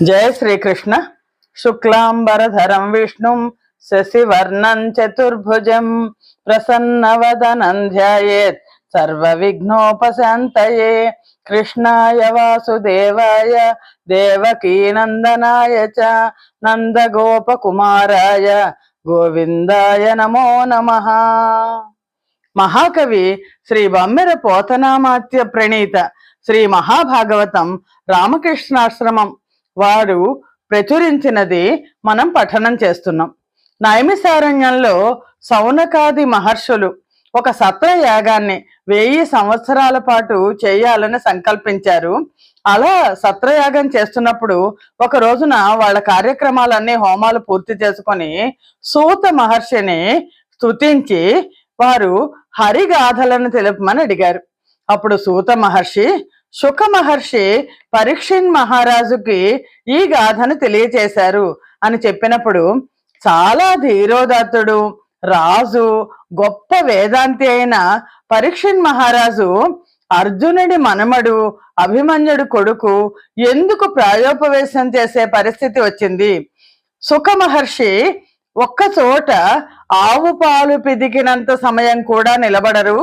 జయ శ్రీకృష్ణ. శుక్లాంబరధరం విష్ణుం శశివర్ణం చతుర్భుజం ప్రసన్నవదనం ధ్యాయేత్ సర్వ విఘ్నోపశాంతయే కృష్ణాయ వాసుదేవాయ దేవకీ నందనాయ చ నందగోపకుమారాయ గోవిందాయ నమో నమ. మహాకవి శ్రీ బమ్మెర పోతనామాత్య ప్రణీత శ్రీ మహాభాగవతం రామకృష్ణాశ్రమం వారు ప్రచురించినది మనం పఠనం చేస్తున్నాం. నైమిసారణ్యంలో సౌనకాది మహర్షులు ఒక సత్ర యాగాన్ని వెయ్యి సంవత్సరాల పాటు చేయాలని సంకల్పించారు. అలా సత్రయాగం చేస్తున్నప్పుడు ఒక రోజున వాళ్ళ కార్యక్రమాలన్నీ హోమాలు పూర్తి చేసుకొని సూత మహర్షిని స్తుతించి వారు హరిగాథలను తెలుపమని అడిగారు. అప్పుడు సూత మహర్షి శుక మహర్షి పరీక్షిన్ మహారాజుకి ఈ గాథను తెలియచేశారు అని చెప్పినప్పుడు చాలా ధీరోదత్తుడు రాజు గొప్ప వేదాంతి అయిన పరీక్షిన్ మహారాజు అర్జునుడి మనమడు అభిమన్యుడు కొడుకు ఎందుకు ప్రాయోపవేశం చేసే పరిస్థితి వచ్చింది? సుఖ మహర్షి ఒక్క చోట ఆవు పాలు పిదికినంత సమయం కూడా నిలబడరు.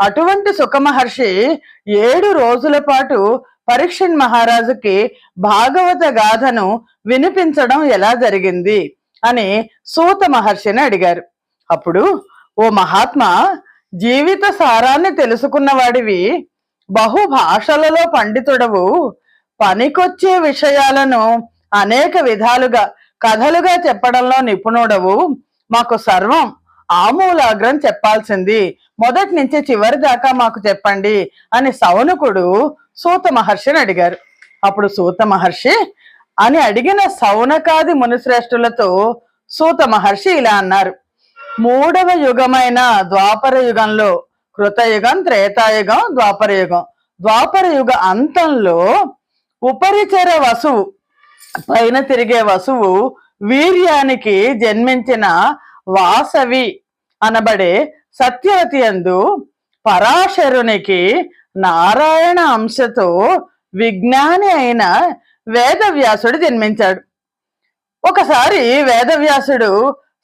అటువంటి సుఖమహర్షి ఏడు రోజుల పాటు పరీక్షణ్ మహారాజుకి భాగవత గాథను వినిపించడం ఎలా జరిగింది అని సూత మహర్షిని అడిగారు. అప్పుడు ఓ మహాత్మా జీవిత సారాన్ని తెలుసుకున్నవాడివి బహు భాషలలో పండితుడవు. పనికొచ్చే విషయాలను అనేక విధాలుగా కథలుగా చెప్పడంలో నిపుణుడవు. మాకు సర్వం ఆమూలాగ్రం చెప్పాల్సింది. మొదటి నుంచి చివరి దాకా మాకు చెప్పండి అని సౌనకుడు సూత మహర్షిని అడిగారు. అప్పుడు సూత మహర్షి అని అడిగిన సౌనకాది మునిశ్రేష్ఠులతో సూత మహర్షి ఇలా అన్నారు. మూడవ యుగమైన ద్వాపర యుగంలో కృతయుగం త్రేతాయుగం ద్వాపర యుగం. ద్వాపర యుగ అంతంలో ఉపరిచర వసువు పైన తిరిగే వసువు వీర్యానికి జన్మించిన వాసవి అనబడే సత్యవతి అందు పరాశరునికి నారాయణ అంశతో విజ్ఞాని అయిన వేదవ్యాసుడు జన్మించాడు. ఒకసారి వేదవ్యాసుడు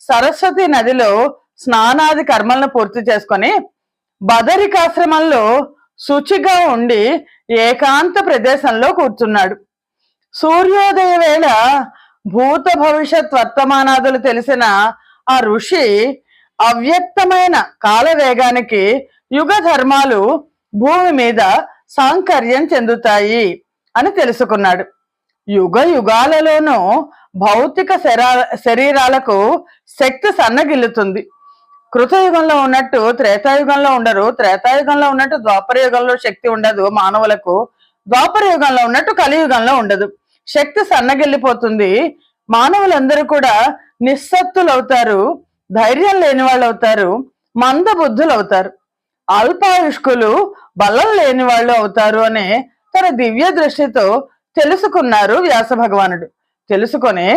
సరస్వతి నదిలో స్నానాది కర్మలను పూర్తి చేసుకొని బదరికాశ్రమంలో శుచిగా ఉండి ఏకాంత ప్రదేశంలో కూర్చున్నాడు. సూర్యోదయ వేళ భూత భవిష్యత్ వర్తమానాదులు తెలిసిన ఆ ఋషి అవ్యక్తమైన కాల వేగానికి యుగ ధర్మాలు భూమి మీద సాంకర్యం చెందుతాయి అని తెలుసుకున్నాడు. యుగ యుగాలలోనూ భౌతిక శరీరాలకు శక్తి సన్నగిల్లుతుంది. కృతయుగంలో ఉన్నట్టు త్రేతాయుగంలో ఉండరు. త్రేతాయుగంలో ఉన్నట్టు ద్వాపర యుగంలో శక్తి ఉండదు మానవులకు. ద్వాపరయుగంలో ఉన్నట్టు కలియుగంలో ఉండదు. శక్తి సన్నగిల్లిపోతుంది. మానవులందరూ కూడా నిస్సత్తులు అవుతారు ధైర్యం లేని వాళ్ళు అవుతారు మందబుద్ధులు అవుతారు అల్పాయుష్కులు బలం లేని వాళ్ళు అవుతారు అనే తన దివ్య దృష్టితో తెలుసుకున్నారు వ్యాస భగవానుడు. తెలుసుకొని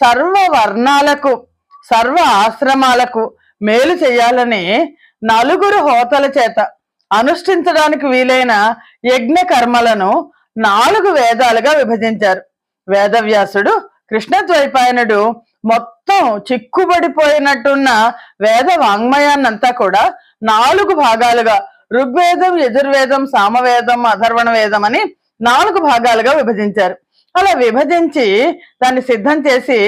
సర్వ వర్ణాలకు సర్వ ఆశ్రమాలకు మేలు చేయాలని నలుగురు హోతల చేత అనుష్ఠించడానికి వీలైన యజ్ఞ కర్మలను నాలుగు వేదాలుగా విభజించారు. వేదవ్యాసుడు కృష్ణద్వైపాయనుడు మొత్తం చిక్కుబడిపోయినట్టున్న వేద వాంగ్మయాన్నంతా కూడా నాలుగు భాగాలుగా ఋగ్వేదం యజుర్వేదం సామవేదం అధర్వణ వేదం అని నాలుగు భాగాలుగా విభజించారు. అలా విభజించి దాన్ని సిద్ధం చేసి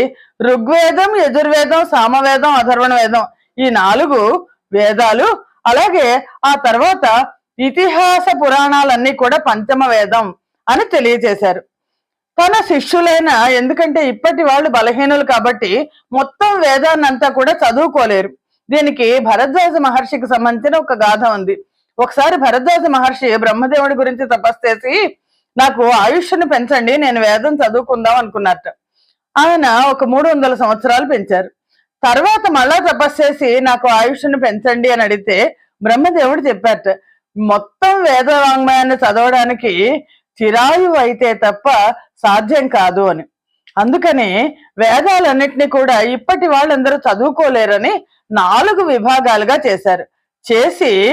ఋగ్వేదం యజుర్వేదం సామవేదం అధర్వణ వేదం ఈ నాలుగు వేదాలు అలాగే ఆ తర్వాత ఇతిహాస పురాణాలన్నీ కూడా పంచమ వేదం అని తెలియజేశారు. తన శిష్యులైన ఎందుకంటే ఇప్పటి వాళ్ళు బలహీనులు కాబట్టి మొత్తం వేదాన్నంతా కూడా చదువుకోలేరు. దీనికి భరద్వాజ మహర్షికి సంబంధించిన ఒక గాథ ఉంది. ఒకసారి భరద్వాజ మహర్షి బ్రహ్మదేవుడి గురించి తపస్సు చేసి నాకు ఆయుష్ను పెంచండి నేను వేదం చదువుకుందాం అనుకున్నట్ట. ఆయన ఒక మూడు వందల సంవత్సరాలు పెంచారు. తర్వాత మళ్ళా తపస్సు చేసి నాకు ఆయుష్ను పెంచండి అని అడిగితే బ్రహ్మదేవుడు చెప్పారట మొత్తం వేద వాంగ్మయాన్ని చదవడానికి చిరాయువు అయితే తప్ప సాధ్యం కాదు అని. అందుకని వేదాలన్నిటినీ కూడా ఇప్పటి వాళ్ళందరూ చదువుకోలేరని నాలుగు విభాగాలుగా చేశారు. చేసి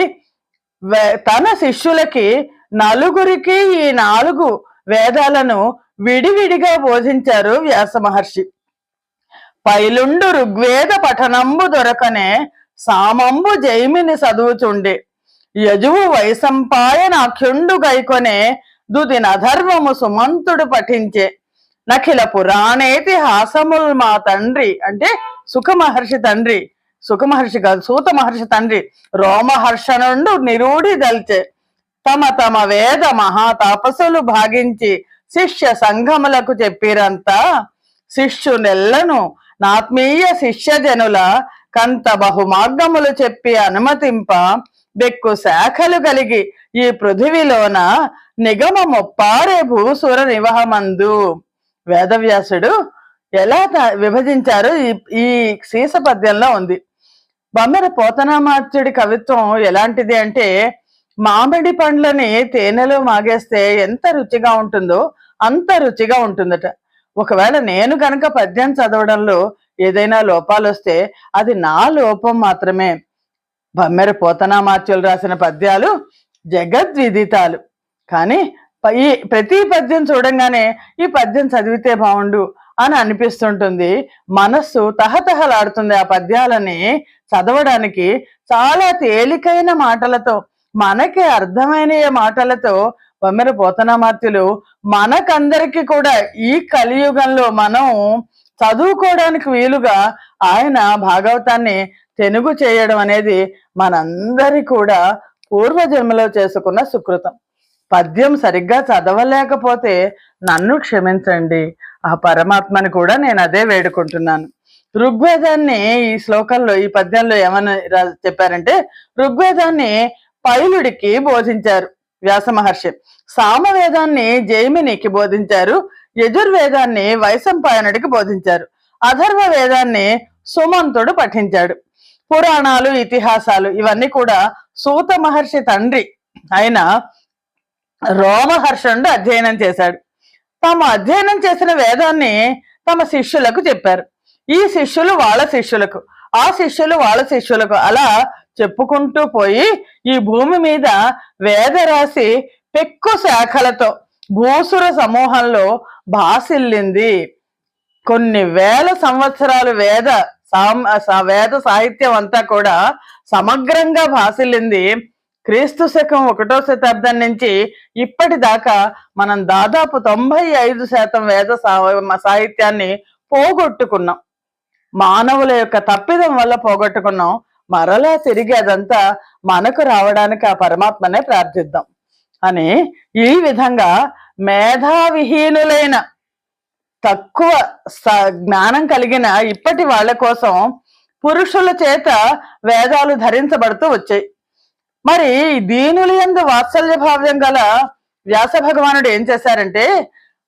వే- తన శిష్యులకి నలుగురికి ఈ నాలుగు వేదాలను విడివిడిగా బోధించారు వ్యాస మహర్షి. పైలుండు ఋగ్వేద పఠనంబు దొరకనే సామంబు జైమిని చదువుచుండే. యజువు వైసంపాయనాఖ్యుండు గైకొనే దుదిన ధర్మము సుమంతుడు పఠించే. నఖిల పురాణేతిహాసముల్ మా తండ్రి. అంటే సుఖ మహర్షి తండ్రి. సుఖ మహర్షి కాదు సూత మహర్షి తండ్రి. రోమహర్ష నుండు నిరూఢి దల్చే తమ తమ వేద మహా భాగించి శిష్య సంఘములకు చెప్పిరంతా. శిష్యునెల్లను నాత్మీయ శిష్యజనుల కంత బహుమార్గములు చెప్పి అనుమతింప. బెక్కు శాఖలు కలిగి ఈ పృథివిలోన నిగమ పారే భూసుర నివహమందు వేదవ్యాసుడు ఎలా త- విభజించారు ఈ శీస పద్యంలో ఉంది బొమ్మర పోతనామాత్యుడి కవిత్వం ఎలాంటిది అంటే మామిడి పండ్లని తేనెలో మాగేస్తే ఎంత రుచిగా ఉంటుందో అంత రుచిగా ఉంటుందట ఒకవేళ నేను కనుక పద్యం చదవడంలో ఏదైనా లోపాలు వస్తే అది నా లోపం మాత్రమే బమ్మెర పోతనామాత్యులు రాసిన పద్యాలు జగద్విదితాలు. కానీ ఈ ప్రతి పద్యం చూడంగానే ఈ పద్యం చదివితే బాగుండు అని అనిపిస్తుంటుంది. మనస్సు తహతహలాడుతుంది ఆ పద్యాలని చదవడానికి చాలా తేలికైన మాటలతో మనకి అర్థమైన మాటలతో బొమ్మెర పోతనామాత్యులు మనకందరికీ కూడా ఈ కలియుగంలో మనం చదువుకోవడానికి వీలుగా ఆయన భాగవతాన్ని తెనుగు చేయడం అనేది మనందరి కూడా పూర్వజన్మలో చేసుకున్న సుకృతం. పద్యం సరిగ్గా చదవలేకపోతే నన్ను క్షమించండి. ఆ పరమాత్మని కూడా నేను అదే వేడుకుంటున్నాను. ఋగ్వేదాన్ని ఈ శ్లోకంలో ఈ పద్యంలో ఏమని చెప్పారంటే ఋగ్వేదాన్ని పైలుడికి బోధించారు వ్యాస మహర్షి. సామవేదాన్ని జైమినికి బోధించారు యజుర్వేదాన్ని వైశంపాయనుడికి బోధించారు. అథర్వ వేదాన్ని సుమంతుడు పఠించాడు. పురాణాలు ఇతిహాసాలు ఇవన్నీ కూడా సూత మహర్షి తండ్రి అయిన రోమహర్షణుడు అధ్యయనం చేశాడు. తాము అధ్యయనం చేసిన వేదాన్ని తమ శిష్యులకు చెప్పారు. ఈ శిష్యులు వాళ్ళ శిష్యులకు ఆ శిష్యులు వాళ్ళ శిష్యులకు అలా చెప్పుకుంటూ పోయి ఈ భూమి మీద వేదరాశి పెక్కు శాఖలతో భూసుర సమూహంలో భాసిల్లింది. కొన్ని వేల సంవత్సరాలు వేద వేద సాహిత్యం అంతా కూడా సమగ్రంగా భాసిల్లింది. క్రీస్తు శకం ఒకటో శతాబ్దం నుంచి ఇప్పటిదాకా మనం దాదాపు తొంభై ఐదు శాతం వేద సాహిత్యాన్ని పోగొట్టుకున్నాం. మానవుల యొక్క తప్పిదం వల్ల పోగొట్టుకున్నాం. మరలా తిరిగి అదంతా మనకు రావడానికి ఆ పరమాత్మనే ప్రార్థిద్దాం. అని ఈ విధంగా మేధావిహీనులైన తక్కువ స- జ్ఞానం కలిగిన ఇప్పటి వాళ్ళ కోసం పురుషుల చేత వేదాలు ధరించబడుతూ వచ్చాయి. మరి దీనుల యందు వాత్సల్య భావ్యం గల వ్యాస భగవానుడు ఏం చేశారంటే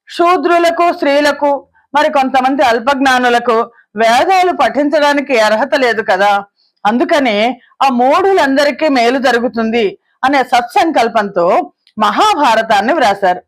శూద్రులకు స్త్రీలకు మరి కొంతమంది అల్పజ్ఞానులకు వేదాలు పఠించడానికి అర్హత లేదు కదా అందుకని ఆ మూఢులందరికీ మేలు జరుగుతుంది అనే సత్సంకల్పంతో మహాభారతాన్ని వ్రాశారు.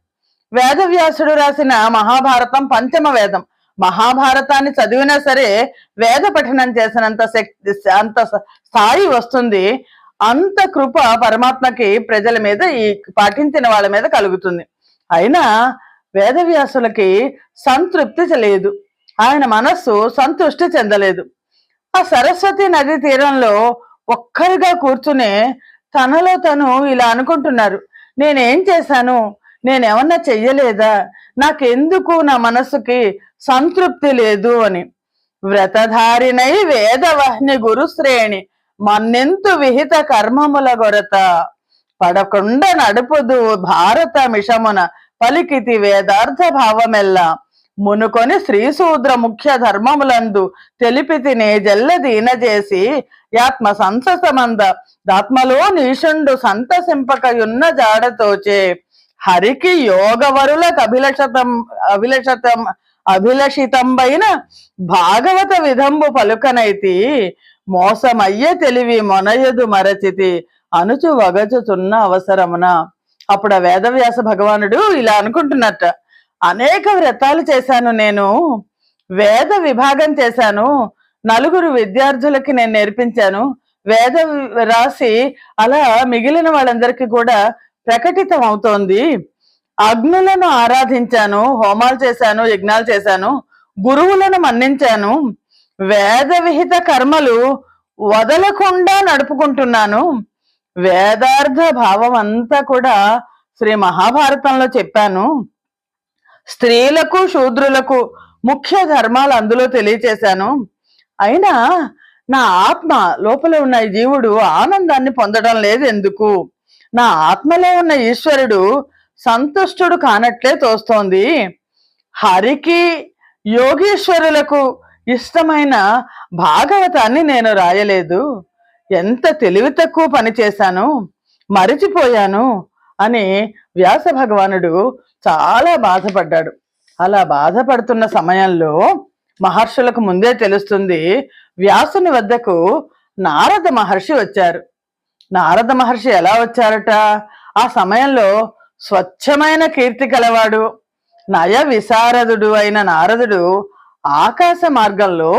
వేదవ్యాసుడు రాసిన మహాభారతం పంచమ వేదం. మహాభారతాన్ని చదివినా సరే వేద పఠనం చేసినంత శక్తి అంత స్థాయి వస్తుంది. అంత కృప పరమాత్మకి ప్రజల మీద ఈ పాటించిన వాళ్ళ మీద కలుగుతుంది. అయినా వేదవ్యాసులకి సంతృప్తి లేదు. ఆయన మనస్సు సంతృష్టి చెందలేదు. ఆ సరస్వతి నది తీరంలో ఒక్కరిగా కూర్చుని తనలో తను ఇలా అనుకుంటున్నారు. నేనేం చేశాను? నేనేమన్నా చెయ్యలేదా? నాకెందుకు నా మనసుకి సంతృప్తి లేదు అని. వ్రతధారినై వేదవహ్ని గురుశ్రేణి మన్నెంతు విహిత కర్మముల గొరత. పడకుండా నడుపుదు భారత మిషమున పలికితి వేదార్థ భావమెల్లా. మునుకొని శ్రీశూద్ర ముఖ్య ధర్మములందు తెలిపి తినే జల్ల దీనజేసి యాత్మ సంససమంద. దాత్మలో నీషుండు సంతసింపకయున్న జాడతోచే హరికి యోగవరుల అభిలషతం అభిలషతం అభిలషితంబైన భాగవత విధంబు పలుకనైతి. మోసమయ్యే తెలివి మొనయదు మరచితి అనుచు వగచుతున్న అవసరమున. అప్పుడు ఆ వేదవ్యాస భగవానుడు ఇలా అనుకుంటున్నట్ట. అనేక వ్రతాలు చేశాను నేను. వేద విభాగం చేశాను. నలుగురు విద్యార్థులకి నేను నేర్పించాను. వేద రాసి అలా మిగిలిన వాళ్ళందరికీ కూడా ప్రకటితం అవుతోంది అగ్నులను ఆరాధించాను హోమాలు చేశాను యజ్ఞాలు చేశాను గురువులను మన్నించాను. వేద విహిత కర్మలు వదలకుండా నడుపుకుంటున్నాను. వేదార్థ భావం అంతా కూడా శ్రీ మహాభారతంలో చెప్పాను. స్త్రీలకు శూద్రులకు ముఖ్య ధర్మాలు అందులో తెలియచేశాను. అయినా నా ఆత్మ లోపల ఉన్న ఈ జీవుడు ఆనందాన్ని పొందడం లేదు ఎందుకు నా ఆత్మలో ఉన్న ఈశ్వరుడు సంతుష్టుడు కానట్లే తోస్తోంది. హరికి యోగీశ్వరులకు ఇష్టమైన భాగవతాన్ని నేను రాయలేదు. ఎంత తెలివి తక్కువ పని చేశాను మరిచిపోయాను అని వ్యాస భగవానుడు చాలా బాధపడ్డాడు. అలా బాధపడుతున్న సమయంలో మహర్షులకు ముందే తెలుస్తుంది వ్యాసుని వద్దకు నారద మహర్షి వచ్చారు. నారద మహర్షి ఎలా వచ్చారట? ఆ సమయంలో స్వచ్ఛమైన కీర్తి కలవాడు నయ విశారదుడు అయిన నారదుడు ఆకాశ మార్గంలో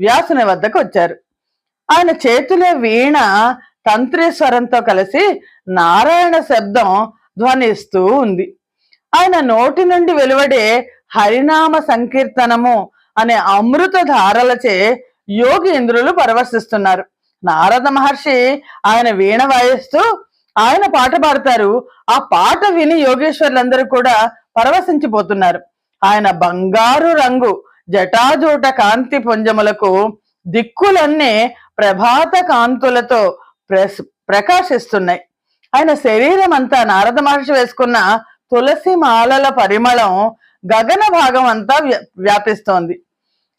వ్యాసుని వద్దకు వచ్చారు. ఆయన చేతిలో వీణ తంత్రీస్వరంతో కలిసి నారాయణ శబ్దం ధ్వనిస్తూ ఉంది. ఆయన నోటి నుండి వెలువడే హరినామ సంకీర్తనము అనే అమృత ధారలచే యోగేంద్రులు పరవశిస్తున్నారు. నారద మహర్షి ఆయన వీణ వాయిస్తూ ఆయన పాట పాడతారు. ఆ పాట విని యోగేశ్వర్లందరూ కూడా పరవశించిపోతున్నారు. ఆయన బంగారు రంగు జటాజూట కాంతి పుంజములకు దిక్కులన్నీ ప్రభాత కాంతులతో ప్రస్ ప్రకాశిస్తున్నాయి. ఆయన శరీరం అంతా నారద మహర్షి వేసుకున్న తులసి మాలల పరిమళం గగన భాగం అంతా వ్యాపిస్తోంది.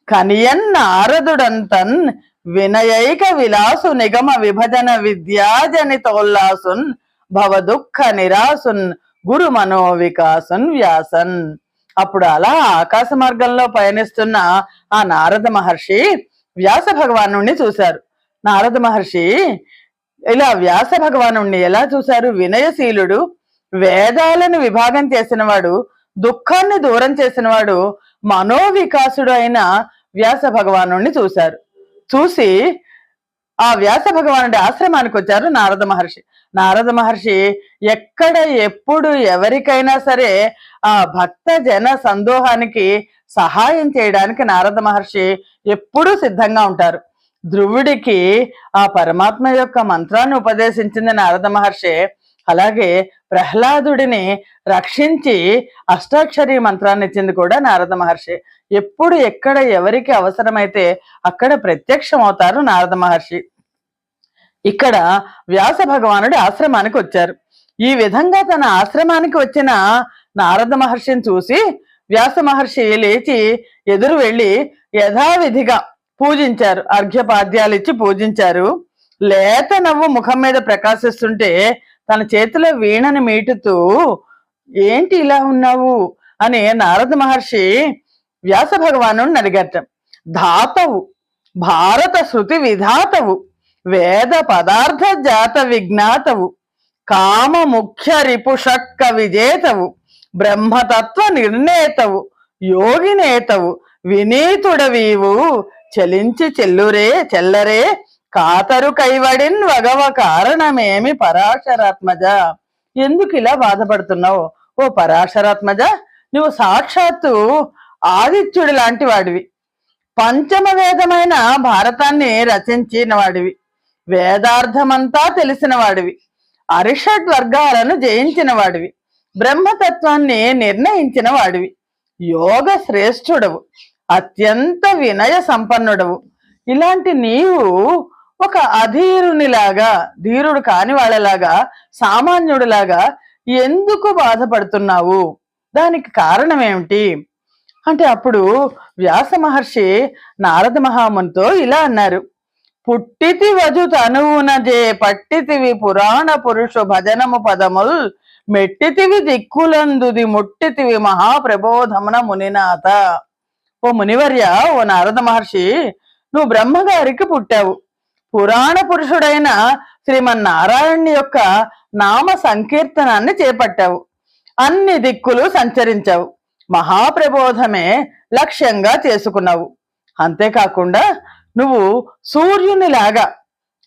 కనియన్ నారదుడంతన్ వినయైక విలాసు నిగమ విభజన విద్యాజనితోల్లాసున్ భవ దుఃఖ నిరాసున్ గురు మనోవికాసున్ వ్యాసన్. అప్పుడు అలా ఆకాశ మార్గంలో పయనిస్తున్న ఆ నారద మహర్షి వ్యాస భగవాను చూశారు. నారద మహర్షి ఇలా వ్యాస భగవాను ఎలా చూశారు? వినయశీలుడు వేదాలను విభాగం చేసినవాడు దుఃఖాన్ని దూరం చేసినవాడు మనోవికాసుడు అయిన వ్యాస భగవాను చూశారు. చూసి ఆ వ్యాస భగవానుడి ఆశ్రమానికి వచ్చారు నారద మహర్షి. నారద మహర్షి ఎక్కడ ఎప్పుడు ఎవరికైనా సరే ఆ భక్త జన సందోహానికి సహాయం చేయడానికి నారద మహర్షి ఎప్పుడూ సిద్ధంగా ఉంటారు. ధ్రువుడికి ఆ పరమాత్మ యొక్క మంత్రాన్ని ఉపదేశించింది నారద మహర్షి అలాగే ప్రహ్లాదుడిని రక్షించి అష్టాక్షరి మంత్రాన్ని ఇచ్చింది కూడా నారద మహర్షి. ఎప్పుడు ఎక్కడ ఎవరికి అవసరమైతే అక్కడ ప్రత్యక్షం అవుతారు నారద మహర్షి. ఇక్కడ వ్యాస భగవానుడి ఆశ్రమానికి వచ్చారు. ఈ విధంగా తన ఆశ్రమానికి వచ్చిన నారద మహర్షిని చూసి వ్యాస మహర్షి లేచి ఎదురు వెళ్ళి యథావిధిగా పూజించారు. అర్ఘ్యపాద్యాలు ఇచ్చి పూజించారు. లేత నవ్వు ముఖం మీద ప్రకాశిస్తుంటే తన చేతిలో వీణని మీటుతూ ఏంటి ఇలా ఉన్నావు? అని నారద మహర్షి వ్యాస భగవాను అడిగట. ధాతవు భారత శృతి విధాతవు వేద పదార్థ జాత విజ్ఞాతవు కామ ముఖ్య రిపుషక్క విజేతవు బ్రహ్మతత్వ నిర్ణేతవు యోగినేతవు వినీతుడవీవు చలించి చెల్లురే చెల్లరే కాతరు కైవడిన్ వగవ కారణమేమి పరాశరాత్మజ? ఎందుకు ఇలా బాధపడుతున్నావు? ఓ పరాశరాత్మజ నువ్వు సాక్షాత్తు ఆదిత్యుడి లాంటి వాడివి. పంచమ వేదమైన భారతాన్ని రచించిన వాడివి. వేదార్థమంతా తెలిసిన వాడివి. అరిషడ్ వర్గాలను జయించిన వాడివి. బ్రహ్మతత్వాన్ని నిర్ణయించిన వాడివి. యోగ శ్రేష్ఠుడవు. అత్యంత వినయ సంపన్నుడవు. ఇలాంటి నీవు ఒక అధీరునిలాగా ధీరుడు కాని వాళ్ళలాగా సామాన్యుడిలాగా ఎందుకు బాధపడుతున్నావు? దానికి కారణం ఏమిటి అంటే అప్పుడు వ్యాస మహర్షి నారద మహామునితో ఇలా అన్నారు. పుట్టితి వజు తనువునజే పట్టితివి పురాణ పురుషు భజనము పదముల్ మెట్టితివి దిక్కులందుది ముట్టితివి మహాప్రబోధమున మునినాథ. ఓ మునివర్య ఓ నారద మహర్షి నువ్వు బ్రహ్మగారికి పుట్టావు. పురాణ పురుషుడైన శ్రీమన్నారాయణుని యొక్క నామ సంకీర్తనాన్ని చేపట్టావు. అన్ని దిక్కులు సంచరించావు. మహాప్రబోధమే లక్ష్యంగా చేసుకున్నావు. అంతేకాకుండా నువ్వు సూర్యునిలాగా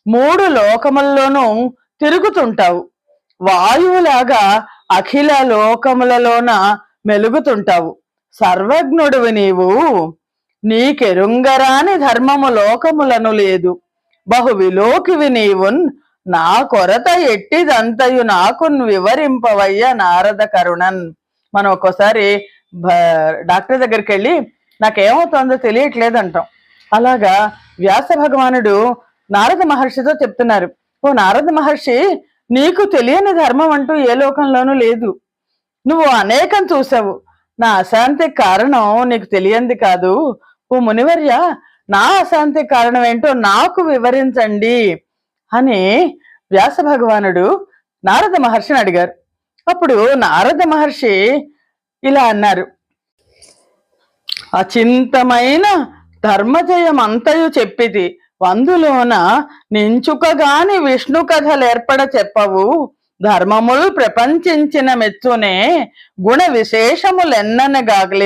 మూడు లోకముల్లోనూ తిరుగుతుంటావు. వాయువులాగా అఖిల లోకములలోన మెలుగుతుంటావు. సర్వజ్ఞుడివి నీవు. నీకెరుంగరాని ధర్మము లోకములను లేదు. బహు విలోకివి నీవున్ నా కొరత ఎట్టిదంతయు నాకు వివరింపవయ్య నారద కరుణన్. మనం ఒక్కోసారి భ- డాక్టర్ దగ్గరికి వెళ్ళి నాకేమవుతుందో తెలియట్లేదు అంటాం అలాగా వ్యాస భగవానుడు నారద మహర్షితో చెప్తున్నారు. ఓ నారద మహర్షి నీకు తెలియని ధర్మం అంటూ ఏ లోకంలోనూ లేదు. నువ్వు అనేకం చూసావు నా అశాంతికి కారణం నీకు తెలియంది కాదు. ఓ మునివర్య నా అశాంతి కారణం ఏంటో నాకు వివరించండి అని వ్యాస భగవానుడు నారద మహర్షిని అడిగారు. అప్పుడు నారద మహర్షి ఇలా అన్నారు. అచింతమైన ధర్మజయం అంతయు చెప్పిది వందులోన నించుకగాని విష్ణు కథలేర్పడ చెప్పవు. ధర్మములు ప్రపంచించిన మెచ్చునే గుణ విశేషములెన్ననగాక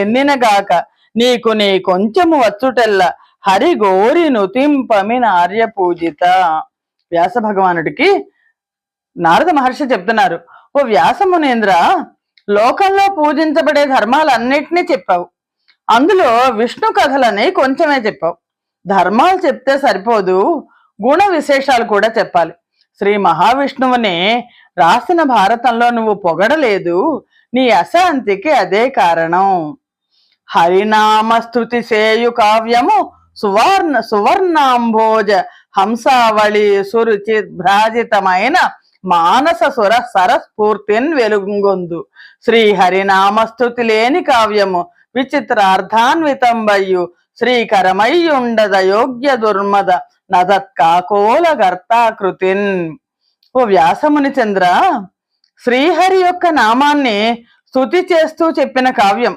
నీకు నీ కొంచెము వచ్చుటెల్ల హరి గోరి నుతింపమి నార్య పూజిత వ్యాస భగవానుడికి నారద మహర్షి చెప్తున్నారు ఓ వ్యాస మునేంద్ర లోకంలో పూజించబడే ధర్మాలన్నిటినీ చెప్పావు. అందులో విష్ణు కథలని కొంచెమే చెప్పావు. ధర్మాలు చెప్తే సరిపోదు గుణ విశేషాలు కూడా చెప్పాలి. శ్రీ మహావిష్ణువుని రాసిన భారతంలో నువ్వు పొగడలేదు నీ అశాంతికి అదే కారణం. హరినామ స్తుతి సేయు కావ్యము సువర్ణ సువర్ణాంభోజ హంసావళి సురుచి భ్రాజితమైన మానస సుర సరస్ఫూర్తిన్ వెలుగొందు. శ్రీహరినామస్థుతి లేని కావ్యము విచిత్రార్థాన్వితంబయ్యు. శ్రీకరమయ్యుండద యోగ్య దుర్మద నదత్కాకోల గర్తాకృతిన్ ఓ వ్యాసముని చంద్ర శ్రీహరి యొక్క నామాన్ని స్తుతి చేస్తూ చెప్పిన కావ్యం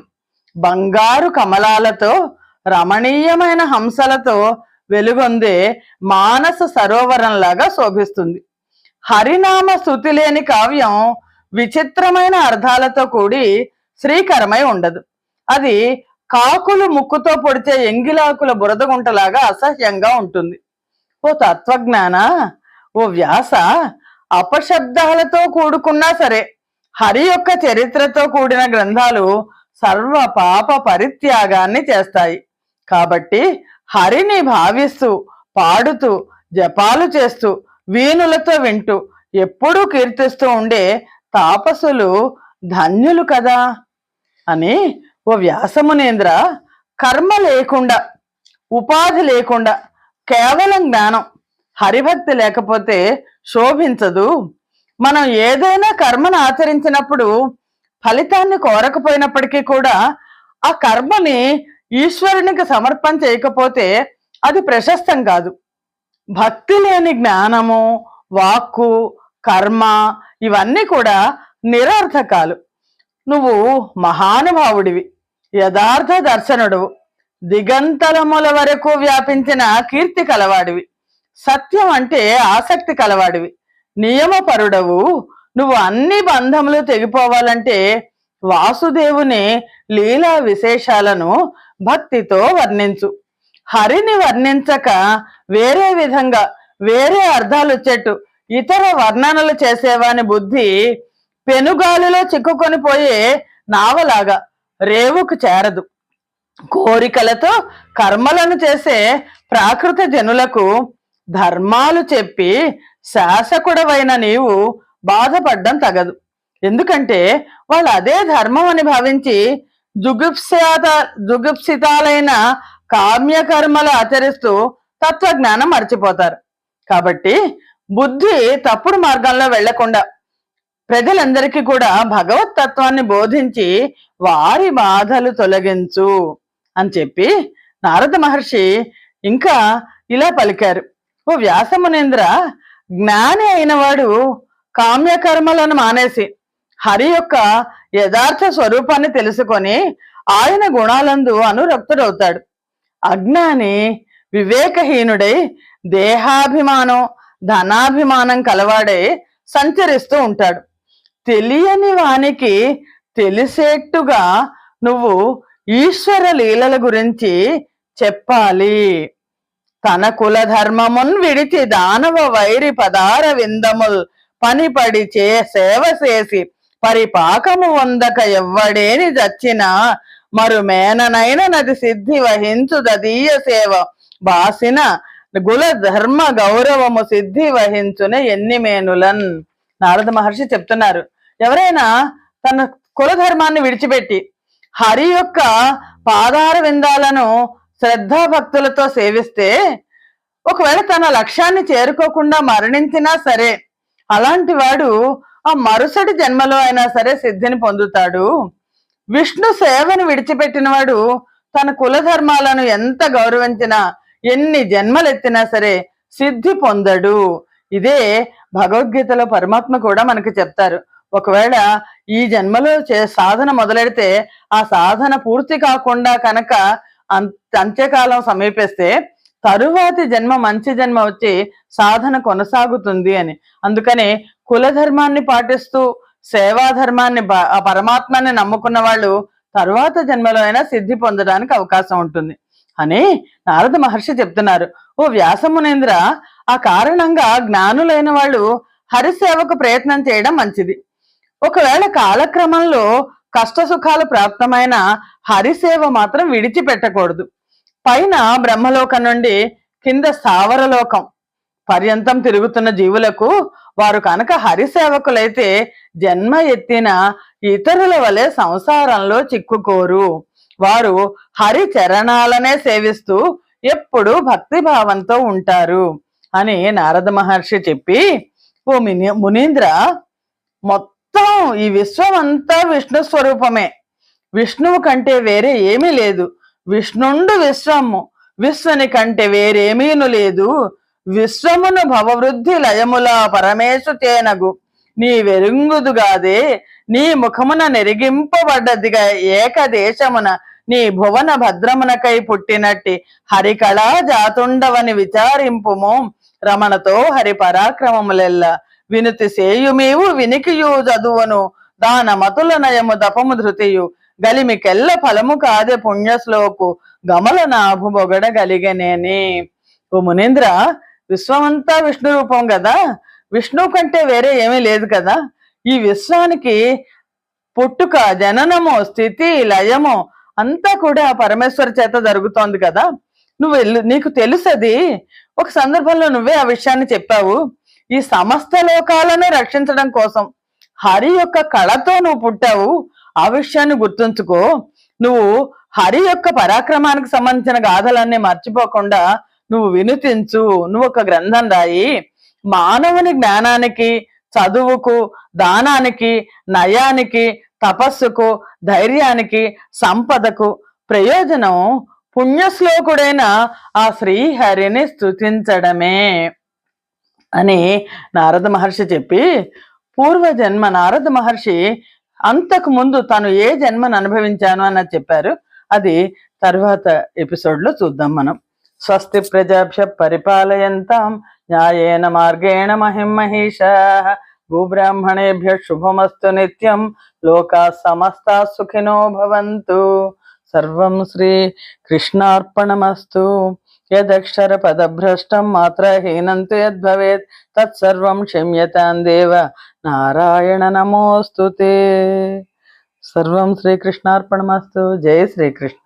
బంగారు కమలాలతో రమణీయమైన హంసలతో వెలుగొందే మానస సరోవరంలాగా శోభిస్తుంది. హరినామ స్థుతి లేని కావ్యం విచిత్రమైన అర్థాలతో కూడి శ్రీకరమై ఉండదు. అది కాకులు ముక్కుతో పొడిచే ఎంగిలాకుల బురదగుంటలాగా అసహ్యంగా ఉంటుంది. ఓ తత్వజ్ఞాన? ఓ వ్యాస? అపశబ్దాలతో కూడుకున్నా సరే హరి యొక్క చరిత్రతో కూడిన గ్రంథాలు సర్వ పాప పరిత్యాగాన్ని చేస్తాయి. కాబట్టి హరిని భావిస్తూ పాడుతూ జపాలు చేస్తూ వీణులతో వింటూ ఎప్పుడూ కీర్తిస్తూ ఉండే తాపసులు ధన్యులు కదా అని ఓ వ్యాసమునేంద్ర కర్మ లేకుండా ఉపాధి లేకుండా కేవలం జ్ఞానం హరిభక్తి లేకపోతే శోభించదు. మనం ఏదైనా కర్మను ఆచరించినప్పుడు ఫలితాన్ని కోరకపోయినప్పటికీ కూడా ఆ కర్మని ఈశ్వరునికి సమర్పణ చేయకపోతే అది ప్రశస్తం కాదు. భక్తి లేని జ్ఞానము వాక్కు కర్మ ఇవన్నీ కూడా నిరర్థకాలు. నువ్వు మహానుభావుడివి యథార్థ దర్శనుడు దిగంతరముల వరకు వ్యాపించిన కీర్తి కలవాడివి సత్యం అంటే ఆసక్తి కలవాడివి నియమపరుడవు. నువ్వు అన్ని బంధములు తెగిపోవాలంటే వాసుదేవుని లీలా విశేషాలను భక్తితో వర్ణించు. హరిని వర్ణించక వేరే విధంగా వేరే అర్థాలు వచ్చేట్టు ఇతర వర్ణనలు చేసేవాని బుద్ధి పెనుగాలిలో చిక్కుకొని పోయే నావలాగా రేవుకు చేరదు. కోరికలతో కర్మలను చేసే ప్రాకృత జనులకు ధర్మాలు చెప్పి శాసకుడవైన నీవు బాధపడ్డం తగదు. ఎందుకంటే వాళ్ళు అదే ధర్మం అని భావించి జుగుప్సాత జుగుప్సితాలైన కామ్యకర్మలు ఆచరిస్తూ తత్వజ్ఞానం మర్చిపోతారు. కాబట్టి బుద్ధి తప్పుడు మార్గంలో వెళ్ళకుండా ప్రజలందరికీ కూడా భగవత్ తత్వాన్ని బోధించి వారి బాధలు తొలగించు అని చెప్పి నారద మహర్షి ఇంకా ఇలా పలికారు. ఓ వ్యాసమునేంద్ర జ్ఞాని అయినవాడు కామ్యకర్మలను మానేసి హరి యొక్క యథార్థ స్వరూపాన్ని తెలుసుకొని ఆయన గుణాలందు అనురక్తుడవుతాడు. అజ్ఞాని వివేకహీనుడై దేహాభిమానం ధనాభిమానం కలవాడై సంచరిస్తూ ఉంటాడు. తెలియని వానికి తెలిసేట్టుగా నువ్వు ఈశ్వర లీలల గురించి చెప్పాలి. తన కుల ధర్మమున్ విడిచి దానవ వైరి పదార విందముల్ పనిపడి చే సేవ చేసి పరిపాకము వందక ఎవ్వడేని చచ్చినా మరు మేననైన నది సిద్ధి వహించు దదీయ సేవ. బాసిన గుల ధర్మ గౌరవము సిద్ధి వహించునే ఎన్ని మేనులన్. నారద మహర్షి చెప్తున్నారు. ఎవరైనా తన కుల ధర్మాన్ని విడిచిపెట్టి హరి యొక్క పాదార విందాలను శ్రద్ధాభక్తులతో సేవిస్తే ఒకవేళ తన లక్ష్యాన్ని చేరుకోకుండా మరణించినా సరే అలాంటి వాడు ఆ మరుసటి జన్మలో అయినా సరే సిద్ధిని పొందుతాడు. విష్ణు సేవను విడిచిపెట్టినవాడు తన కుల ధర్మాలను ఎంత గౌరవించినా ఎన్ని జన్మలెత్తినా సరే సిద్ధి పొందడు. ఇదే భగవద్గీతలో పరమాత్మ కూడా మనకు చెప్తారు. ఒకవేళ ఈ జన్మలో చే సాధన మొదలెడితే ఆ సాధన పూర్తి కాకుండా కనుక అంత్యకాలం సమీపిస్తే తరువాతి జన్మ మంచి జన్మ వచ్చి సాధన కొనసాగుతుంది అని. అందుకనే కుల ధర్మాన్ని పాటిస్తూ సేవా ధర్మాన్ని పరమాత్మాన్ని నమ్ముకున్న వాళ్ళు తరువాత జన్మలో అయినా సిద్ధి పొందడానికి అవకాశం ఉంటుంది. అని నారద మహర్షి చెప్తున్నారు. ఓ వ్యాసమునేంద్ర ఆ కారణంగా జ్ఞానులైన వాళ్ళు హరిసేవకు ప్రయత్నం చేయడం మంచిది. ఒకవేళ కాలక్రమంలో కష్ట సుఖాలు ప్రాప్తమైన హరిసేవ మాత్రం విడిచిపెట్టకూడదు. పైన బ్రహ్మలోకం నుండి కింద స్థావరలోకం పర్యంతం తిరుగుతున్న జీవులకు వారు కనుక హరిసేవకులైతే జన్మ ఎత్తిన ఇతరుల వలె సంసారంలో చిక్కుకోరు. వారు హరి చరణాలనే సేవిస్తూ ఎప్పుడు భక్తి భావంతో ఉంటారు అని నారద మహర్షి చెప్పి ఓ మిని మునీంద్ర మొత్తం ఈ విశ్వం అంతా విష్ణు స్వరూపమే. విష్ణువు కంటే వేరే ఏమీ లేదు. విష్ణుండు విశ్వము విశ్వని కంటే వేరేమీను లేదు. విశ్వమును భవవృద్ధి లయముల పరమేశు తేనగు నీ వెరుంగుదుగాదే నీ ముఖమున నెరిగింపబడ్డదిగా ఏకదేశమున. నీ భువన భద్రమునకై పుట్టినట్టి హరికళా జాతుండవని విచారింపుము. రమణతో హరి పరాక్రమములెల్ల వినుతి సేయుమీవు వినికియు చదువను. దాన మతుల నయము దపము ధృతియు. గలిమికెల్ల ఫలము కాదే పుణ్యశ్లోకు. గమల నాభు బొగడ గలిగనేని ఓ మునీంద్ర విశ్వమంతా విష్ణు రూపం కదా విష్ణు కంటే వేరే ఏమీ లేదు కదా? ఈ విశ్వానికి పుట్టుక జననము స్థితి లయము అంతా కూడా పరమేశ్వర చేత జరుగుతోంది కదా? నువ్వు నీకు తెలుసది? ఒక సందర్భంలో నువ్వే ఆ విషయాన్ని చెప్పావు. ఈ సమస్త లోకాలను రక్షించడం కోసం హరి యొక్క కళతో నువ్వు పుట్టావు. ఆ విషయాన్ని గుర్తుంచుకో. నువ్వు హరి యొక్క పరాక్రమానికి సంబంధించిన గాథలన్నీ మర్చిపోకుండా నువ్వు వినుతించు నువ్వు ఒక గ్రంథం రాయి. మానవుని జ్ఞానానికి చదువుకు దానానికి నయానికి తపస్సుకు ధైర్యానికి సంపదకు ప్రయోజనం పుణ్యశ్లోకుడైన ఆ శ్రీహరిని స్థుతించడమే అని నారద మహర్షి చెప్పి పూర్వజన్మ నారద మహర్షి అంతకు ముందు తను ఏ జన్మను అనుభవించాను అన్నది చెప్పారు. అది తర్వాత ఎపిసోడ్లో చూద్దాం మనం. స్వస్తి ప్రజాభ్య పరిపాలయంతాం న్యాయేన మార్గేణ మహిం మహిష భూబ్రాహ్మణేభ్య శుభమస్తు నిత్యం లోకా సమస్త సుఖినో భవంతు. సర్వం శ్రీ కృష్ణార్పణమస్తు. యదక్షర పదభ్రష్టం మాత్రహీనంతు యద్భవేత్ తత్సర్వం క్షమ్యతాం దేవ నారాయణ నమోస్తు సర్వం శ్రీకృష్ణార్పణమస్తు. జయ శ్రీకృష్ణ.